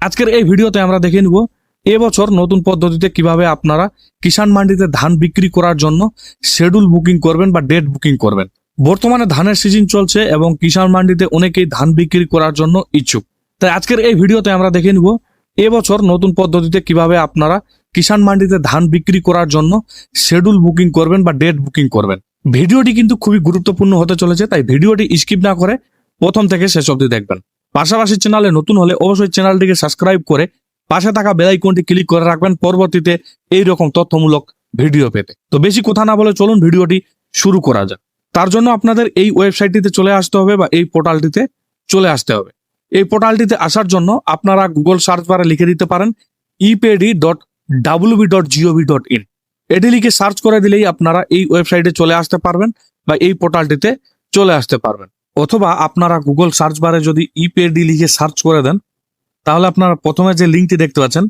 আজকের এই ভিডিওতে আমরা দেখে নিব এবছর নতুন পদ্ধতিতে কীভাবে আপনারা কিষাণ মান্ডিতে ধান বিক্রি করার জন্য শেডিউল বুকিং করবেন বা ডেট বুকিং করবেন। বর্তমানে ধানের সিজন চলছে এবং কিষাণ মান্ডিতে অনেকেই ধান বিক্রি করার জন্য ইচ্ছুক। তাই আজকের এই ভিডিওতে আমরা দেখে নিব এবছর নতুন পদ্ধতিতে কীভাবে আপনারা কিষাণ মান্ডিতে ধান বিক্রি করার জন্য শেডিউল বুকিং করবেন বা ডেট বুকিং করবেন। ভিডিওটি কিন্তু খুবই গুরুত্বপূর্ণ হতে চলেছে, তাই ভিডিওটি স্কিপ না করে প্রথম থেকে শেষ অবধি দেখবেন। পাশাপাশি চ্যানেলে নতুন হলে অবশ্যই চ্যানেলটিকে সাবস্ক্রাইব করে পাশে থাকা বেল আইকনটি ক্লিক করে রাখবেন। পরবর্তীতে এই রকম তথ্যমূলক ভিডিও পেতে। তো বেশি কথা না বলে চলুন ভিডিওটি শুরু করা যাক। তার জন্য আপনাদের এই ওয়েবসাইটটিতে চলে আসতে হবে বা এই পোর্টালটিতে চলে আসতে হবে। এই পোর্টালটিতে আসার জন্য আপনারা গুগল সার্চ বারে লিখে দিতে পারেন ইপেডি dot WB dot GOV dot in এটি লিখে সার্চ করে দিলেই আপনারা এই ওয়েবসাইটে চলে আসতে পারবেন বা এই পোর্টালটিতে চলে আসতে পারবেন। অথবা আপনারা গুগল সার্চ বারে যদি ইপেডি লিখে সার্চ করে দেন, তাহলে আপনারা প্রথমে যে লিঙ্কটি দেখতে পাচ্ছেন,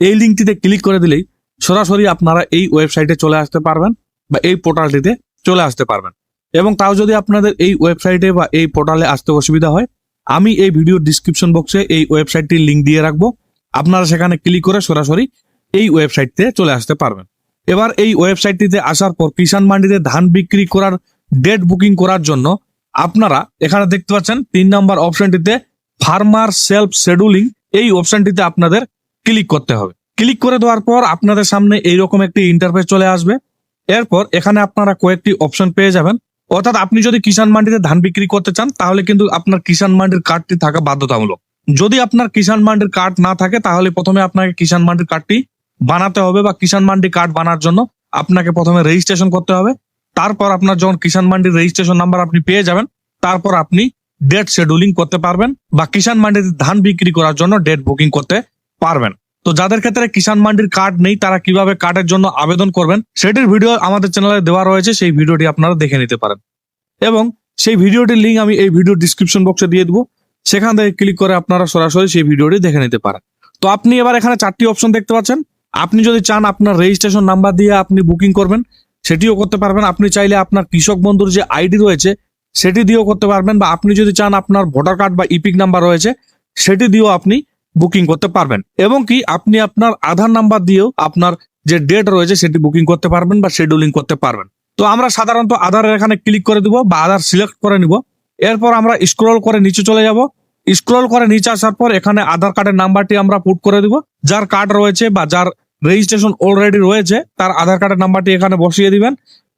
এই লিঙ্কটিতে ক্লিক করে দিলেই সরাসরি আপনারা এই ওয়েবসাইটে চলে আসতে পারবেন বা এই পোর্টালটিতে চলে আসতে পারবেন। এবং তাও যদি আপনাদের এই ওয়েবসাইটে বা এই পোর্টালে আসতে অসুবিধা হয়, আমি এই ভিডিও ডিসক্রিপশন বক্সে এই ওয়েবসাইটটির লিঙ্ক দিয়ে রাখব। আপনারা সেখানে ক্লিক করে সরাসরি এই ওয়েবসাইটতে চলে আসতে পারবেন। এবার এই ওয়েবসাইটটিতে আসার পর কিষাণ মান্ডিতে ধান বিক্রি করার ডেট বুকিং করার জন্য আপনারা এখানে দেখতে পাচ্ছেন তিন নাম্বার অপশনটিতে ফার্মার সেলফ শেডিউলিং এই অপশনটিতে আপনাদের ক্লিক করতে হবে। ক্লিক করে দেওয়ার পর আপনাদের সামনে এইরকম একটি ইন্টারফেস চলে আসবে। এরপর এখানে আপনারা কয়েকটি অপশন পেয়ে যাবেন। অর্থাৎ আপনি যদি কিষাণ মান্ডিতে ধান বিক্রি করতে চান, তাহলে কিন্তু আপনার কিষাণ মান্ডির কার্ডটি থাকা বাধ্যতামূলক। যদি আপনার কিষাণ মান্ডির কার্ড না থাকে, তাহলে প্রথমে আপনাকে কিষাণ মান্ডির কার্ডটি বানাতে হবে বা কিষাণ মান্ডি কার্ড বানার জন্য আপনাকে প্রথমে রেজিস্ট্রেশন করতে হবে। তারপর আপনার যখন কিষাণ মান্ডির রেজিস্ট্রেশন নাম্বার আপনি পেয়ে যাবেন, তারপর আপনি ডেট শেডিউলিং করতে পারবেন বা কিষাণ মান্ডিতে ধান বিক্রি করার জন্য ডেট বুকিং করতে পারবেন। তো যাদের ক্ষেত্রে কিষাণ মান্ডির কার্ড নেই, তারা কীভাবে কার্ডের জন্য আবেদন করবেন, সেটির ভিডিও আমাদের চ্যানেলে দেওয়া রয়েছে, সেই ভিডিওটি আপনারা দেখে নিতে পারেন। এবং সেই ভিডিওটির লিঙ্ক আমি এই ভিডিও ডিসক্রিপশন বক্সে দিয়ে দেবো। সেখান থেকে ক্লিক করে আপনারা সরাসরি সেই ভিডিওটি দেখে নিতে পারেন। তো আপনি এবার এখানে চারটি অপশন দেখতে পাচ্ছেন। আপনি যদি চান আপনার রেজিস্ট্রেশন নাম্বার দিয়ে আপনি বুকিং করবেন সেটিও করতে পারবেন। আপনি চাইলে আপনার কৃষক বন্ধুর যে আইডি রয়েছে, সেটি দিয়েও করতে পারবেন বা আপনি যদি চান আপনার ভোটার কার্ড বা ইপিক নাম্বার রয়েছে, সেটি দিয়েও আপনি বুকিং করতে পারবেন। এবং কি, আপনি আপনার আধার নাম্বার দিয়েও আপনার যে ডেট রয়েছে, সেটি বুকিং করতে পারবেন বা শিডিউলিং করতে পারবেন। তো আমরা সাধারণত আধারের এখানে ক্লিক করে দিব বা আধার সিলেক্ট করে নিব। এরপর আমরা স্ক্রল করে নিচে চলে যাব। স্ক্রল করে নিচে আসার পর এখানে আধার কার্ডের নাম্বারটি আমরা পুট করে দিব। যার কার্ড রয়েছে বা যার রেজিস্ট্রেশন অলরেডি রয়েছে, তার আধার কার্ডের নাম্বারটি এখানে বসিয়ে দিবেন।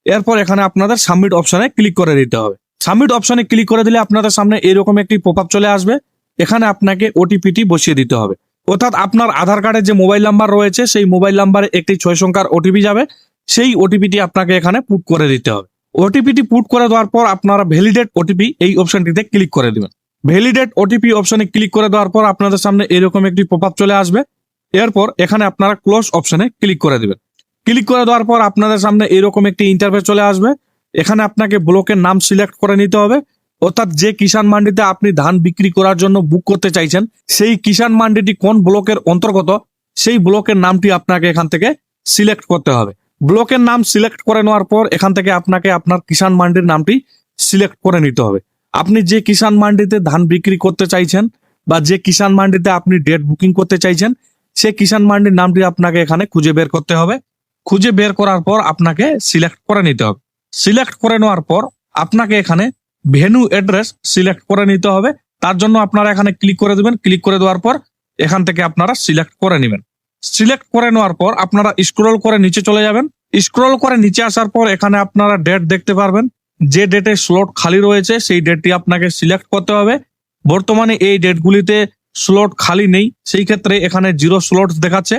এরপর এখানে আপনাদের সাবমিট অপশনে ক্লিক করে দিতে হবে। সাবমিট অপশনে ক্লিক করে দিলে আপনাদের সামনে এরকম একটি পপ আপ চলে আসবে। এখানে আপনাকে ওটিপিটি বসিয়ে দিতে হবে। অর্থাৎ আপনার আধার কার্ডের যে মোবাইল নাম্বার রয়েছে, সেই মোবাইল নাম্বারে একটি ছয় সংখ্যার ওটিপি যাবে। সেই ওটিপিটি আপনাকে এখানে পুট করে দিতে হবে। ওটিপিটি পুট করে দেওয়ার পর আপনারা ভ্যালিডেট ওটিপি এই অপশনটিতে ক্লিক করে দিবেন। ভ্যালিডেট ওটিপি অপশনে ক্লিক করে দেওয়ার পর আপনাদের সামনে এরকম একটি পপ আপ চলে আসবে। এরপর এখানে আপনারা ক্লোজ অপশনে ক্লিক করে দিবেন। ক্লিক করে দেওয়ার পর আপনাদের সামনে এরকম একটি ইন্টারফেস চলে আসবে। এখানে আপনাকে ব্লকের নাম সিলেক্ট করে নিতে হবে। অর্থাৎ যে কিষাণ মান্ডিতে আপনি ধান বিক্রি করার জন্য বুক করতে চাইছেন, সেই কিষাণ মান্ডিটি কোন ব্লকের অন্তর্গত, সেই ব্লকের নামটি আপনাকে এখান থেকে সিলেক্ট করতে হবে। ব্লকের নাম সিলেক্ট করে নেওয়ার পর এখান থেকে আপনাকে আপনার কিষাণ মান্ডির নামটি সিলেক্ট করে নিতে হবে। আপনি যে কিষাণ মান্ডিতে ধান বিক্রি করতে চাইছেন বা যে কিষাণ মান্ডিতে আপনি ডেট বুকিং করতে চাইছেন সে কিষাণ মান্ডির নামটি আপনাকে এখানে খুঁজে বের করতে হবে। খুঁজে বের করার পর আপনাকে সিলেক্ট করে নিতে হবে। সিলেক্ট করে নেওয়ার পর আপনাকে এখানে ভেনু অ্যাড্রেস সিলেক্ট করে নিতে হবে। তার জন্য আপনারা এখানে ক্লিক করে দেবেন। ক্লিক করে দেওয়ার পর এখান থেকে আপনারা সিলেক্ট করে নেবেন। সিলেক্ট করে নেওয়ার পর আপনারা স্ক্রল করে নিচে চলে যাবেন। স্ক্রল করে নিচে আসার পর এখানে আপনারা ডেট দেখতে পারবেন। যে ডেটে স্লট খালি রয়েছে, সেই ডেটটি আপনাকে সিলেক্ট করতে হবে। বর্তমানে এই ডেটগুলিতে স্লট খালি নেই, সেই ক্ষেত্রে এখানে জিরো স্লট দেখাচ্ছে।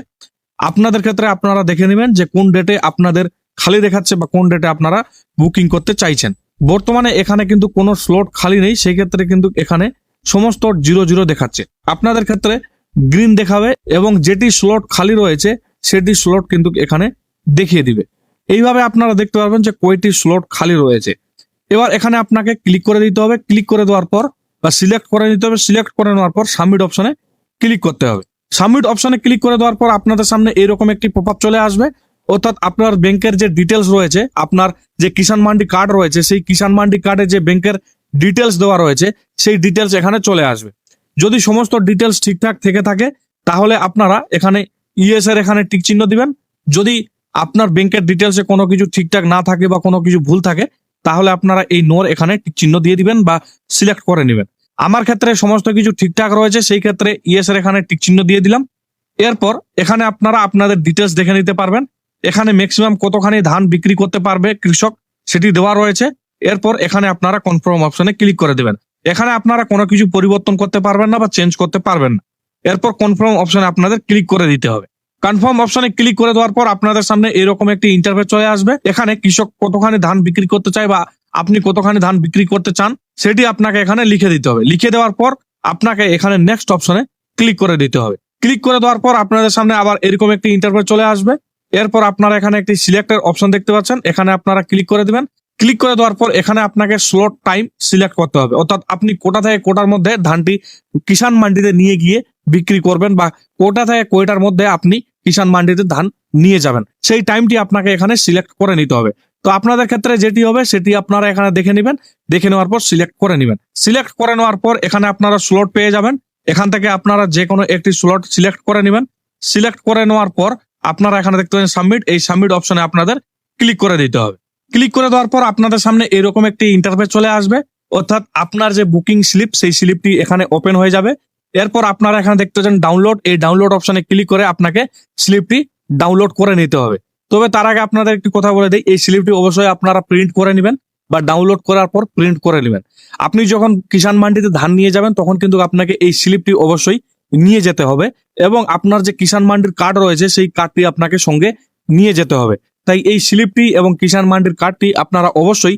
আপনাদের ক্ষেত্রে আপনারা দেখে নেবেন যে কোন ডেটে আপনাদের খালি দেখাচ্ছে বা কোন ডেটে আপনারা বুকিং করতে চাইছেন। বর্তমানে এখানে কিন্তু কোনো স্লট খালি নেই, সেই ক্ষেত্রে কিন্তু এখানে সমস্ত জিরো জিরো দেখাচ্ছে। আপনাদের ক্ষেত্রে গ্রিন দেখাবে এবং যেটি স্লট খালি রয়েছে, সেটি স্লট কিন্তু এখানে দেখিয়ে দিবে। এইভাবে আপনারা দেখতে পারবেন যে কয়টি স্লট খালি রয়েছে। এবার এখানে আপনাকে ক্লিক করে দিতে হবে। ক্লিক করে দেওয়ার পর বা সিলেক্ট করে নিতে হবে সিলেক্ট করে নেওয়ার পর সাবমিট অপশনে ক্লিক করতে হবে। সাবমিট অপশনে ক্লিক করে দেওয়ার পর আপনাদের সামনে এরকম একটি পপ আপ চলে আসবে। অর্থাৎ আপনার ব্যাংকের যে ডিটেলস রয়েছে, আপনার যে কিষাণ মান্ডি কার্ড রয়েছে, সেই কিষাণ মান্ডি কার্ডে যে ব্যাংকের ডিটেলস দেওয়া রয়েছে, সেই ডিটেলস এখানে চলে আসবে। যদি সমস্ত ডিটেলস ঠিকঠাক থেকে থাকে, তাহলে আপনারা এখানে ইএস এর এখানে টিক চিহ্ন দিবেন। যদি আপনার ব্যাংকের ডিটেলসে কোনো কিছু ঠিকঠাক না থাকে বা কোনো কিছু ভুল থাকে তাহলে আপনারা এই নোর এখানে চিহ্ন দিয়ে দিবেন বা সিলেক্ট করে নেবেন। আমার ক্ষেত্রে সমস্ত কিছু ঠিকঠাক রয়েছে, সেই ক্ষেত্রে ইএস এর এখানে টিক চিহ্ন দিয়ে দিলাম। এরপর এখানে আপনারা আপনাদের ডিটেলস দেখে নিতে পারবেন। এখানে ম্যাক্সিমাম কতখানি ধান বিক্রি করতে পারবে কৃষক সেটি দেওয়া রয়েছে। এরপর এখানে আপনারা কনফার্ম অপশনে ক্লিক করে দেবেন। এখানে আপনারা কোনো কিছু পরিবর্তন করতে পারবেন না বা চেঞ্জ করতে পারবেন না। এরপর কনফার্ম অপশনে আপনাদের ক্লিক করে দিতে হবে। কনফার্ম অপশনে ক্লিক করে দেওয়ার পর আপনাদের সামনে এরকম একটি ইন্টারফেস চলে আসবে। এখানে কৃষক কতখানি ধান বিক্রি করতে চায় বা আপনি কতখানি ধান বিক্রি করতে চান, সেটি আপনাকে এখানে লিখে দিতে হবে। লিখে দেওয়ার পর আপনাকে এখানে নেক্সট অপশনে ক্লিক করে দিতে হবে। ক্লিক করে দেওয়ার পর আপনাদের সামনে আবার এরকম একটি ইন্টারফেস চলে আসবে। এরপর আপনারা এখানে একটি সিলেক্টের অপশন দেখতে পাচ্ছেন। এখানে আপনারা ক্লিক করে দিবেন। ক্লিক করে দেওয়ার পর এখানে আপনাকে স্লট টাইম সিলেক্ট করতে হবে। অর্থাৎ আপনি কোটা থেকে কোটার মধ্যে ধানটি কিষান মান্ডিতে নিয়ে গিয়ে বিক্রি করবেন বা কোটা থেকে কোটার মধ্যে আপনি কিষান মান্ডিতে ধান নিয়ে যাবেন। সেই টাইমটি আপনাকে এখানে সিলেক্ট করে নিতে হবে। তো আপনাদের ক্ষেত্রে যেটি হবে, সেটি আপনারা এখানে দেখে নেবেন। দেখে নেওয়ার পর সিলেক্ট করে নেবেন। সিলেক্ট করে নেওয়ার পর এখানে আপনারা স্লট পেয়ে যাবেন। এখান থেকে আপনারা যে কোনো একটি স্লট সিলেক্ট করে নেবেন। সিলেক্ট করে নেওয়ার পর আপনারা এখানে দেখতে পাচ্ছেন সাবমিট এই সাবমিট অপশনে আপনাদের ক্লিক করে দিতে হবে। ক্লিক করে দেওয়ার পর আপনাদের সামনে এরকম একটি ইন্টারফেস চলে আসবে। অর্থাৎ আপনার যে বুকিং স্লিপ সেই স্লিপটি এখানে ওপেন হয়ে যাবে। এরপর আপনারা এখানে দেখতে পাচ্ছেন ডাউনলোড এই ডাউনলোড অপশনে ক্লিক করে আপনাকে স্লিপটি ডাউনলোড করে নিতে হবে। তবে তার আগে আপনাদের একটি কথা বলে দিই, এই স্লিপটি অবশ্যই আপনারা প্রিন্ট করে নেবেন বা ডাউনলোড করার পর প্রিন্ট করে নেবেন। আপনি যখন কিষান মান্ডিতে ধান নিয়ে যাবেন, তখন কিন্তু আপনাকে এই স্লিপটি অবশ্যই নিয়ে যেতে হবে এবং আপনার যে কিষান মান্ডির কার্ড রয়েছে, সেই কার্ডটি আপনাকে সঙ্গে নিয়ে যেতে হবে। তাই এই স্লিপটি এবং কিষান মান্ডির কার্ডটি আপনারা অবশ্যই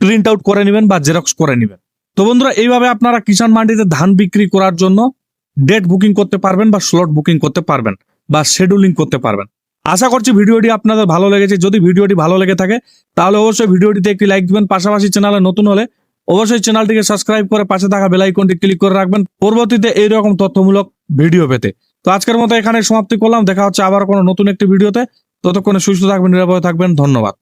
প্রিন্ট আউট করে নেবেন বা জেরক্স করে নেবেন। তো বন্ধুরা, এইভাবে আপনারা কিষাণ মান্ডিতে ধান বিক্রি করার জন্য ডেট বুকিং করতে পারবেন বা স্লট বুকিং করতে পারবেন বা শেডিউলিং করতে পারবেন। আশা করছি ভিডিওটি আপনাদের ভালো লেগেছে। যদি ভিডিওটি ভালো লেগে থাকে, তাহলে অবশ্যই ভিডিওটিতে একটি লাইক দিবেন। পাশাপাশি চ্যানেলে নতুন হলে অবশ্যই চ্যানেলটিকে সাবস্ক্রাইব করে পাশে থাকা বেল আইকনটি ক্লিক করে রাখবেন। পরবর্তীতে এইরকম তথ্যমূলক ভিডিও পেতে। তো আজকের মতো এখানে সমাপ্তি করলাম। দেখা হচ্ছে আবার কোনো নতুন একটি ভিডিওতে ততক্ষণে সুস্থ থাকবেন, নিরাপদে থাকবেন। ধন্যবাদ।